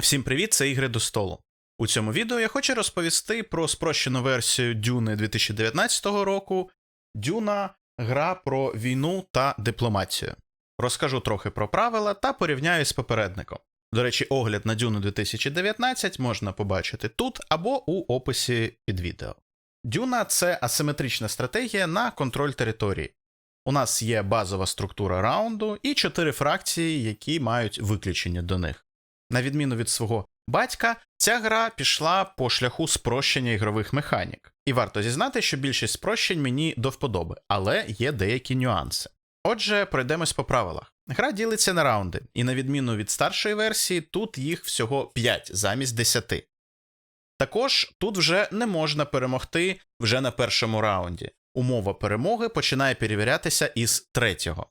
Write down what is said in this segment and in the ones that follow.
Всім привіт, це ігри до столу. У цьому відео я хочу розповісти про спрощену версію Дюни 2019 року. Дюна гра про війну та дипломатію. Розкажу трохи про правила та порівняю з попередником. До речі, огляд на Дюну 2019 можна побачити тут або у описі під відео. Дюна це асиметрична стратегія на контроль території. У нас є базова структура раунду і чотири фракції, які мають виключення до них. На відміну від свого батька, ця гра пішла по шляху спрощення ігрових механік. І варто зізнати, що більшість спрощень мені до вподоби, але є деякі нюанси. Отже, пройдемось по правилах. Гра ділиться на раунди, і на відміну від старшої версії, тут їх всього 5 замість 10. Також тут вже не можна перемогти вже на першому раунді. Умова перемоги починає перевірятися із третього.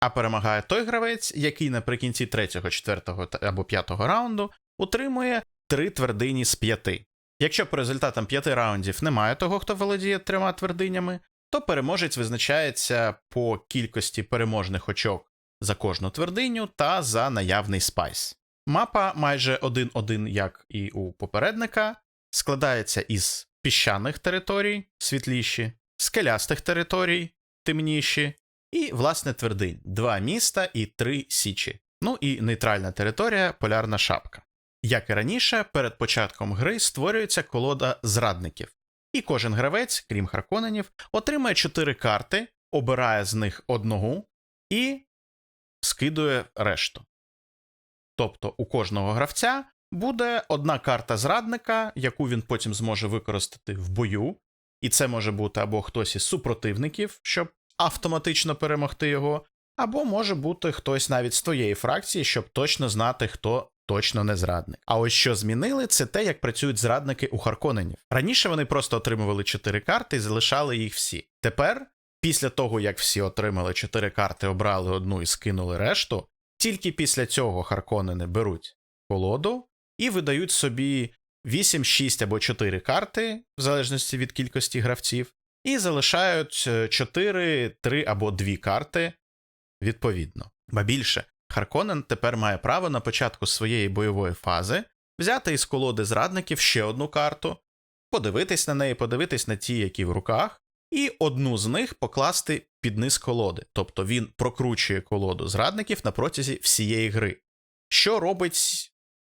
А перемагає той гравець, який наприкінці третього, четвертого та- або п'ятого раунду утримує три твердині з п'яти. Якщо по результатам п'яти раундів немає того, хто володіє трьома твердинями, то переможець визначається по кількості переможних очок за кожну твердиню та за наявний спайс. Мапа майже один-один, як і у попередника, складається із піщаних територій, світліші, скелястих територій, темніші, і, власне, твердинь: два міста і три січі. Ну і нейтральна територія полярна шапка. Як і раніше, перед початком гри створюється колода зрадників, і кожен гравець, крім Харконенів, отримає чотири карти, обирає з них одну і скидує решту. Тобто у кожного гравця буде одна карта зрадника, яку він потім зможе використати в бою, і це може бути або хтось із супротивників, щоб автоматично перемогти його, або може бути хтось навіть з твоєї фракції, щоб точно знати, хто точно не зрадник. А ось що змінили, це те, як працюють зрадники у Харконенів. Раніше вони просто отримували 4 карти і залишали їх всі. Тепер, після того, як всі отримали 4 карти, обрали одну і скинули решту, тільки після цього Харконени беруть колоду і видають собі 8, 6 або 4 карти, в залежності від кількості гравців, і залишають 4, 3 або 2 карти відповідно. Ба більше, Харконен тепер має право на початку своєї бойової фази взяти із колоди зрадників ще одну карту, подивитись на неї, подивитись на ті, які в руках, і одну з них покласти під низ колоди. Тобто він прокручує колоду зрадників на протязі всієї гри, що робить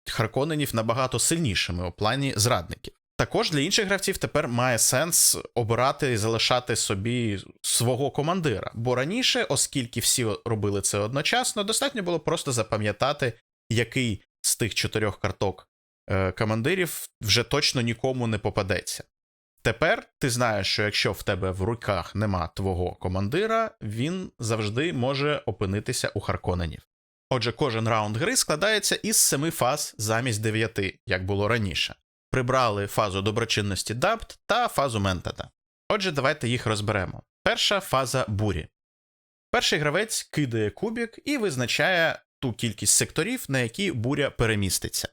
Харконенів набагато сильнішими у плані зрадників. Також для інших гравців тепер має сенс обирати і залишати собі свого командира. Бо раніше, оскільки всі робили це одночасно, достатньо було просто запам'ятати, який з тих чотирьох карток е, командирів вже точно нікому не попадеться. Тепер ти знаєш, що якщо в тебе в руках нема твого командира, він завжди може опинитися у Харконенів. Отже, кожен раунд гри складається із семи фаз замість дев'яти, як було раніше прибрали фазу доброчинності Дабт та фазу Ментата. Отже, давайте їх розберемо. Перша фаза бурі. Перший гравець кидає кубік і визначає ту кількість секторів, на які буря переміститься.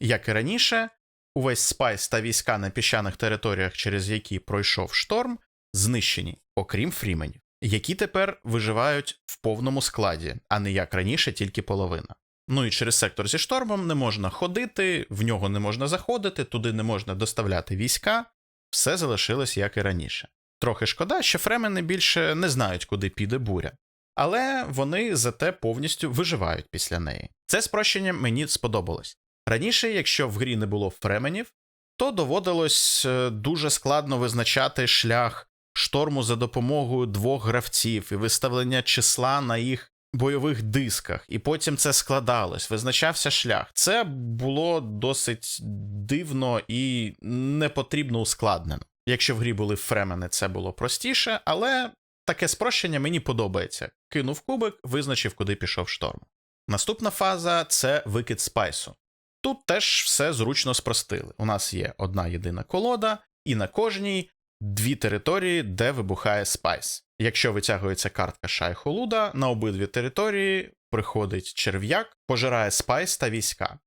Як і раніше, увесь спайс та війська на піщаних територіях, через які пройшов шторм, знищені, окрім фріменів, які тепер виживають в повному складі, а не як раніше, тільки половина. Ну і через сектор зі штормом не можна ходити, в нього не можна заходити, туди не можна доставляти війська, все залишилось як і раніше. Трохи шкода, що фремени більше не знають, куди піде буря, але вони зате повністю виживають після неї. Це спрощення мені сподобалось. Раніше, якщо в грі не було фременів, то доводилось е, дуже складно визначати шлях шторму за допомогою двох гравців і виставлення числа на їх бойових дисках, і потім це складалось, визначався шлях. Це було досить дивно і непотрібно ускладнено. Якщо в грі були фремени, це було простіше, але таке спрощення мені подобається. Кинув кубик, визначив, куди пішов шторм. Наступна фаза це викид спайсу. Тут теж все зручно спростили. У нас є одна єдина колода, і на кожній дві території, де вибухає спайс. Якщо витягується картка Шайхолуда, на обидві території приходить черв'як, пожирає спайс та війська.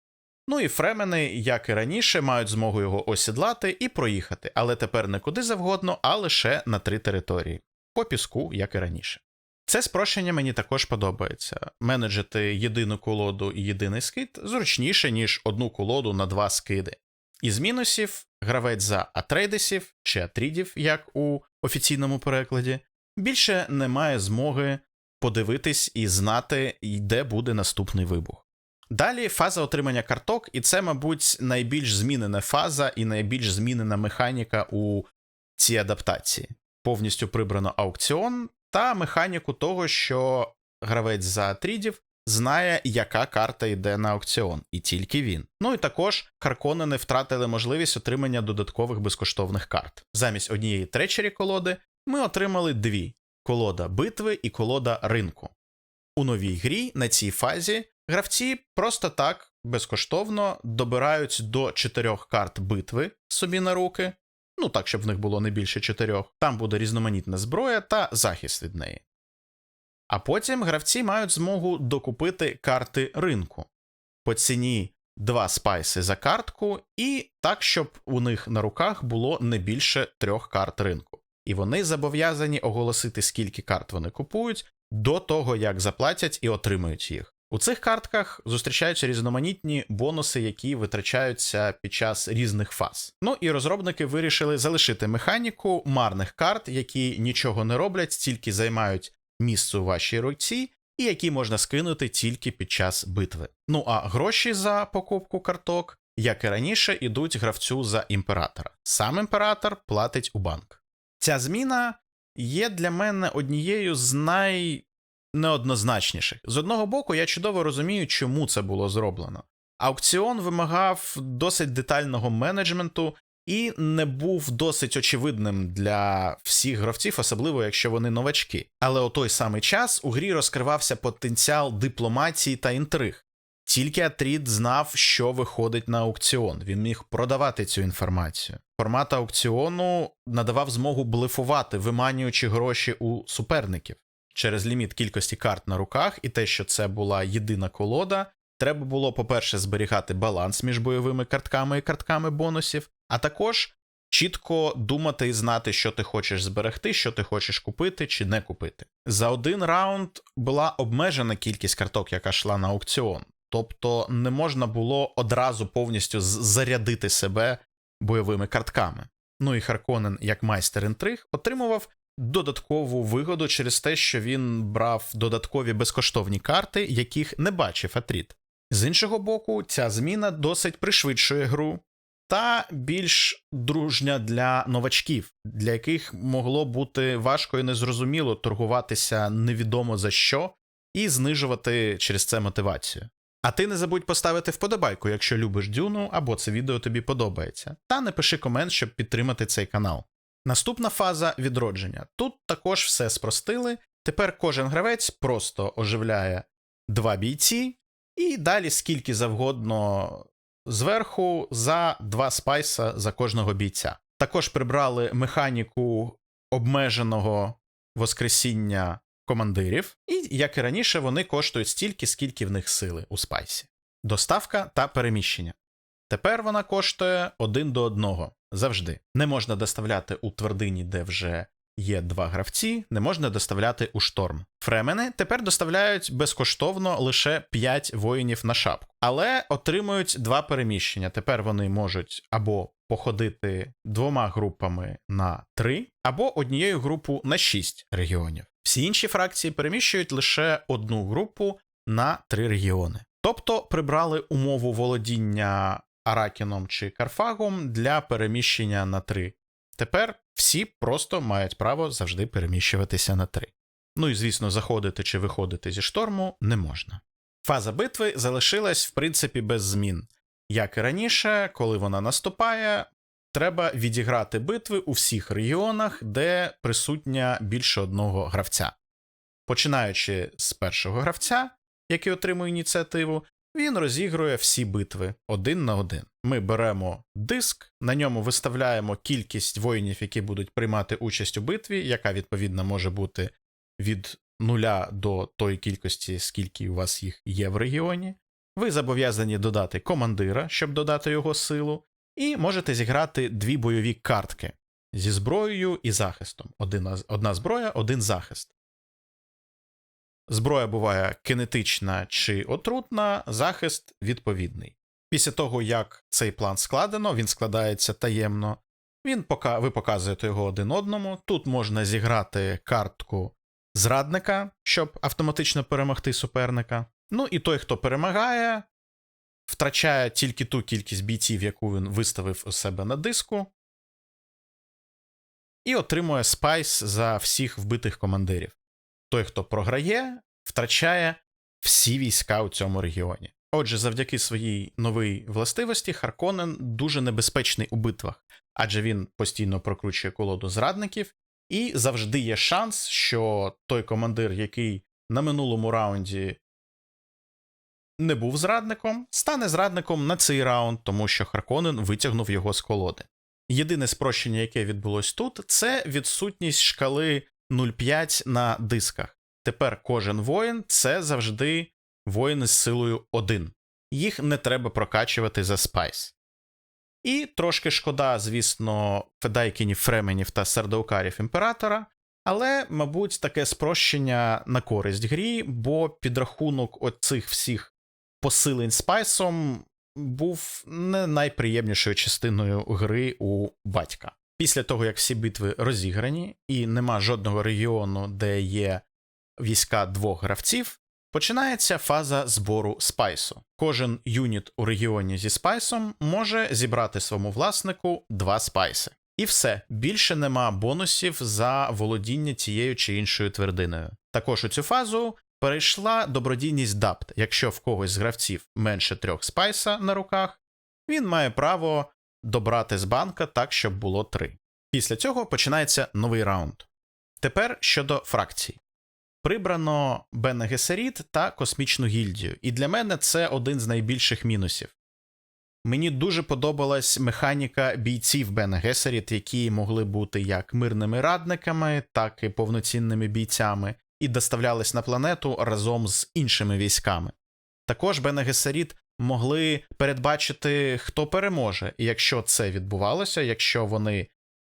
Ну і фремени, як і раніше, мають змогу його осідлати і проїхати, але тепер не куди завгодно, а лише на три території по піску, як і раніше. Це спрощення мені також подобається. Менеджити єдину колоду і єдиний скид зручніше, ніж одну колоду на два скиди. Із мінусів гравець за атрейдесів чи атрідів, як у офіційному перекладі, більше не має змоги подивитись і знати, де буде наступний вибух. Далі фаза отримання карток, і це, мабуть, найбільш змінена фаза і найбільш змінена механіка у цій адаптації. Повністю прибрано аукціон та механіку того, що гравець за атрідів знає, яка карта йде на аукціон, і тільки він. Ну і також Харконени втратили можливість отримання додаткових безкоштовних карт. Замість однієї тречері колоди ми отримали дві: колода битви і колода ринку. У новій грі на цій фазі гравці просто так безкоштовно добирають до чотирьох карт битви собі на руки. Ну так, щоб в них було не більше чотирьох. Там буде різноманітна зброя та захист від неї. А потім гравці мають змогу докупити карти ринку по ціні 2 спайси за картку, і так, щоб у них на руках було не більше трьох карт ринку. І вони зобов'язані оголосити, скільки карт вони купують, до того, як заплатять і отримують їх. У цих картках зустрічаються різноманітні бонуси, які витрачаються під час різних фаз. Ну і розробники вирішили залишити механіку марних карт, які нічого не роблять, тільки займають місце у вашій руці, і які можна скинути тільки під час битви. Ну а гроші за покупку карток, як і раніше, ідуть гравцю за імператора. Сам імператор платить у банк. Ця зміна є для мене однією з найнеоднозначніших. З одного боку, я чудово розумію, чому це було зроблено. Аукціон вимагав досить детального менеджменту і не був досить очевидним для всіх гравців, особливо якщо вони новачки. Але у той самий час у грі розкривався потенціал дипломатії та інтриг. Тільки Атрід знав, що виходить на аукціон. Він міг продавати цю інформацію. Формат аукціону надавав змогу блефувати, виманюючи гроші у суперників. Через ліміт кількості карт на руках і те, що це була єдина колода, треба було, по-перше, зберігати баланс між бойовими картками і картками бонусів, а також чітко думати і знати, що ти хочеш зберегти, що ти хочеш купити чи не купити. За один раунд була обмежена кількість карток, яка йшла на аукціон. Тобто не можна було одразу повністю зарядити себе бойовими картками. Ну і Харконен, як майстер інтриг, отримував додаткову вигоду через те, що він брав додаткові безкоштовні карти, яких не бачив Атріт. З іншого боку, ця зміна досить пришвидшує гру та більш дружня для новачків, для яких могло бути важко і незрозуміло торгуватися невідомо за що і знижувати через це мотивацію. А ти не забудь поставити вподобайку, якщо любиш Дюну або це відео тобі подобається, та напиши комент, щоб підтримати цей канал. Наступна фаза відродження. Тут також все спростили. Тепер кожен гравець просто оживляє два бійці, і далі скільки завгодно зверху за два спайса за кожного бійця. Також прибрали механіку обмеженого воскресіння командирів, і, як і раніше, вони коштують стільки, скільки в них сили у спайсі. Доставка та переміщення. Тепер вона коштує один до одного завжди. Не можна доставляти у твердині, де вже є два гравці, не можна доставляти у шторм. Фремени тепер доставляють безкоштовно лише 5 воїнів на шапку, але отримують два переміщення. Тепер вони можуть або походити двома групами на 3, або однією групу на 6 регіонів. Всі інші фракції переміщують лише одну групу на 3 регіони. Тобто прибрали умову володіння Аракіном чи Карфагом для переміщення на 3 Тепер всі просто мають право завжди переміщуватися на три. Ну і звісно, заходити чи виходити зі шторму не можна. Фаза битви залишилась в принципі без змін. Як і раніше, коли вона наступає, треба відіграти битви у всіх регіонах, де присутня більше одного гравця. Починаючи з першого гравця, який отримує ініціативу, він розігрує всі битви один на один. Ми беремо диск, на ньому виставляємо кількість воїнів, які будуть приймати участь у битві, яка відповідно може бути від нуля до тої кількості, скільки у вас їх є в регіоні. Ви зобов'язані додати командира, щоб додати його силу, і можете зіграти дві бойові картки зі зброєю і захистом. Одна, зброя, один захист. Зброя буває кинетична чи отрутна, захист відповідний. Після того, як цей план складено, він складається таємно. Він пока, ви показуєте його один одному. Тут можна зіграти картку зрадника, щоб автоматично перемогти суперника. Ну і той, хто перемагає, втрачає тільки ту кількість бійців, яку він виставив у себе на диску, і отримує спайс за всіх вбитих командирів. Той, хто програє, втрачає всі війська у цьому регіоні. Отже, завдяки своїй новій властивості Харконен дуже небезпечний у битвах, адже він постійно прокручує колоду зрадників, і завжди є шанс, що той командир, який на минулому раунді не був зрадником, стане зрадником на цей раунд, тому що Харконен витягнув його з колоди. Єдине спрощення, яке відбулось тут, це відсутність шкали 0,5 на дисках. Тепер кожен воїн це завжди воїни з силою 1. Їх не треба прокачувати за спайс. І трошки шкода, звісно, Федайкінів, Фременів та Сердоукарів імператора, але, мабуть, таке спрощення на користь грі, бо підрахунок оцих всіх посилень спайсом був не найприємнішою частиною гри у батька. Після того, як всі битви розіграні, і нема жодного регіону, де є війська двох гравців, починається фаза збору спайсу. Кожен юніт у регіоні зі спайсом може зібрати своєму власнику два спайси. І все, більше нема бонусів за володіння тією чи іншою твердиною. Також у цю фазу перейшла добродійність дапт. Якщо в когось з гравців менше трьох спайса на руках, він має право добрати з банка так, щоб було три. Після цього починається новий раунд. Тепер щодо фракцій. Прибрано Бена Гесеріт та Космічну гільдію, і для мене це один з найбільших мінусів. Мені дуже подобалась механіка бійців Бена Гесеріт, які могли бути як мирними радниками, так і повноцінними бійцями, і доставлялись на планету разом з іншими військами. Також Бена Гесеріт могли передбачити, хто переможе, і якщо це відбувалося, якщо вони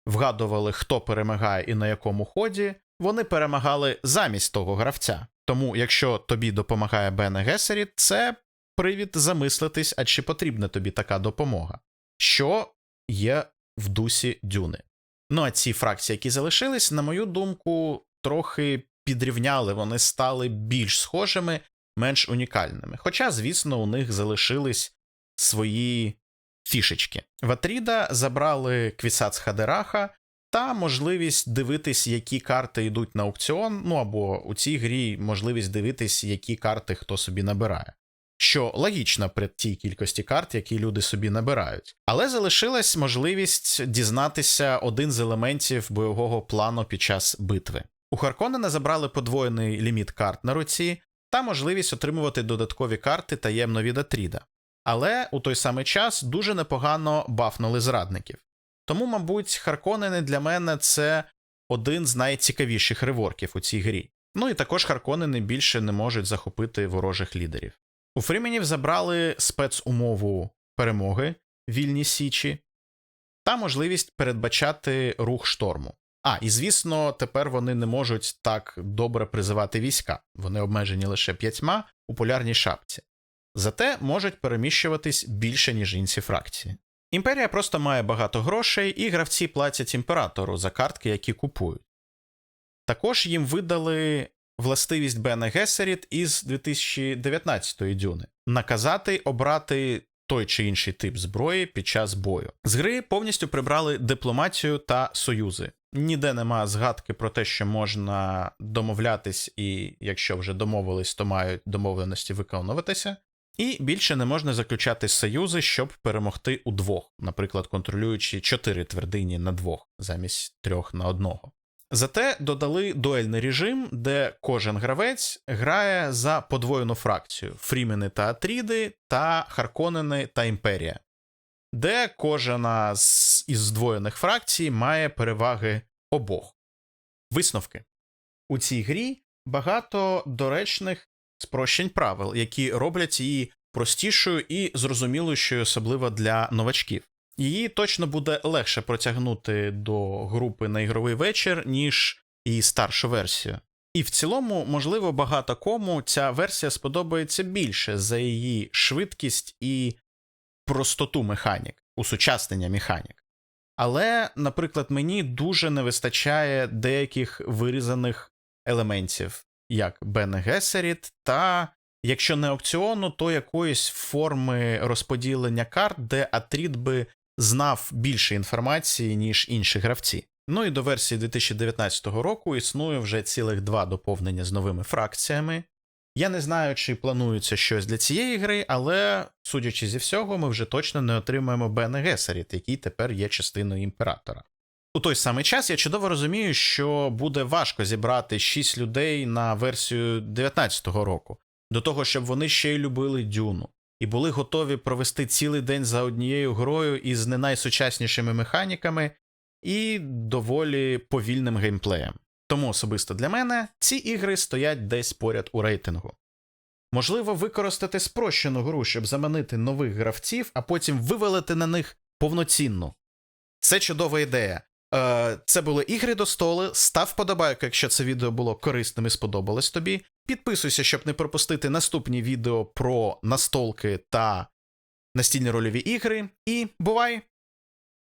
вгадували, хто перемагає і на якому ході, вони перемагали замість того гравця. Тому, якщо тобі допомагає Бене Гесеріт, це привід замислитись, а чи потрібна тобі така допомога, що є в дусі дюни. Ну а ці фракції, які залишились, на мою думку, трохи підрівняли, вони стали більш схожими, менш унікальними. Хоча, звісно, у них залишились свої фішечки. В Атріда забрали Квісац Хадераха та можливість дивитись, які карти йдуть на аукціон, ну або у цій грі можливість дивитись, які карти хто собі набирає. Що логічно при тій кількості карт, які люди собі набирають. Але залишилась можливість дізнатися один з елементів бойового плану під час битви. У Харконена забрали подвоєний ліміт карт на руці та можливість отримувати додаткові карти таємно від Атріда. Але у той самий час дуже непогано бафнули зрадників. Тому, мабуть, Харконени для мене це один з найцікавіших реворків у цій грі. Ну і також Харконени більше не можуть захопити ворожих лідерів. У Фріменів забрали спецумову перемоги вільні січі та можливість передбачати рух шторму. А, і звісно, тепер вони не можуть так добре призивати війська, вони обмежені лише п'ятьма у полярній шапці. Зате можуть переміщуватись більше, ніж інші фракції. Імперія просто має багато грошей, і гравці платять імператору за картки, які купують. Також їм видали властивість Бена Гесеріт із 2019-ї дюни наказати обрати той чи інший тип зброї під час бою. З гри повністю прибрали дипломатію та союзи. Ніде нема згадки про те, що можна домовлятись, і якщо вже домовились, то мають домовленості виконуватися. І більше не можна заключати союзи, щоб перемогти удвох, наприклад, контролюючи чотири твердині на двох замість трьох на одного. Зате додали дуельний режим, де кожен гравець грає за подвоєну фракцію: Фрімени та Атріди та Харконени та Імперія, де кожна з із здвоєних фракцій має переваги обох. Висновки у цій грі багато доречних спрощень правил, які роблять її простішою і зрозумілішою, особливо для новачків. Її точно буде легше протягнути до групи на ігровий вечір, ніж її старшу версію. І в цілому, можливо, багато кому ця версія сподобається більше за її швидкість і простоту механік, усучаснення механік. Але, наприклад, мені дуже не вистачає деяких вирізаних елементів, як Gesserit, та якщо не аукціону, то якоїсь форми розподілення карт, де Атріт би знав більше інформації, ніж інші гравці. Ну і до версії 2019 року існує вже цілих два доповнення з новими фракціями. Я не знаю, чи планується щось для цієї гри, але, судячи зі всього, ми вже точно не отримаємо Бене Гесеріт, який тепер є частиною імператора. У той самий час я чудово розумію, що буде важко зібрати 6 людей на версію 2019 року, до того, щоб вони ще й любили Дюну, і були готові провести цілий день за однією грою із не найсучаснішими механіками і доволі повільним геймплеєм. Тому особисто для мене ці ігри стоять десь поряд у рейтингу. Можливо, використати спрощену гру, щоб заманити нових гравців, а потім вивелити на них повноцінну. Це чудова ідея. Е, Це були ігри до столу. Став подобайку, якщо це відео було корисним і сподобалось тобі. Підписуйся, щоб не пропустити наступні відео про настолки та настільні рольові ігри. І бувай!